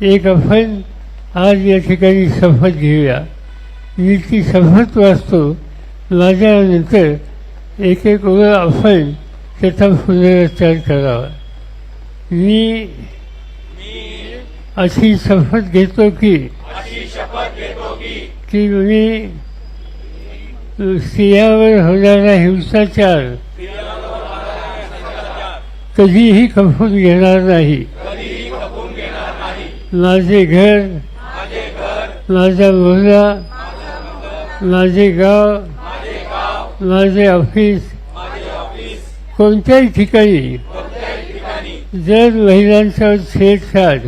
एक आपण आज या ठिकाणी शपथ घेऊया. मी ती शपथ वाचतो. माझ्यानंतर एक एक वेळ आपण त्याचा पुनरुच्चार करावा. मी अशी शपथ घेतो की की मी स्त्रियावर होणारा हिंसाचार कधीही खपून घेणार नाही. माझे घर माझा मुलगा माझे गाव माझे ऑफिस कोणत्याही ठिकाणी जर महिलांचा छेडछाड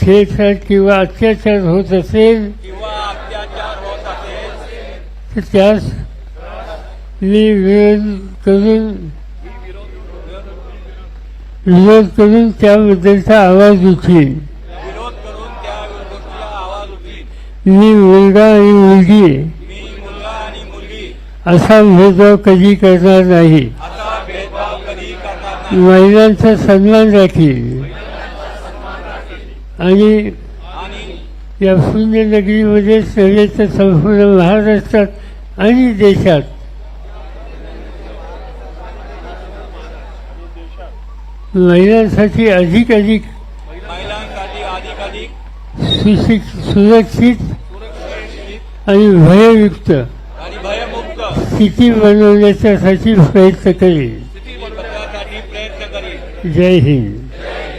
छेडछाड किंवा अत्याचार होत असेल किंवा अत्याचार होत असेल तर त्यास मी विरोध करून विरोध करून त्याबद्दलचा आवाज उठवीन मी मुलगा आणि मुलगी असा भेदभाव कधी करणार नाही. महिलांचा सन्मान राखील आणि या पुण्यनगरीमध्ये तर संपूर्ण महाराष्ट्रात आणि देशात महिलांसाठी अधिक अधिक महिलांसाठी सुशिक सुरक्षित आणि भययुक्त आणि भयमुक्त स्थिती बनवण्याच्यासाठी प्रयत्न करील जय हिंद.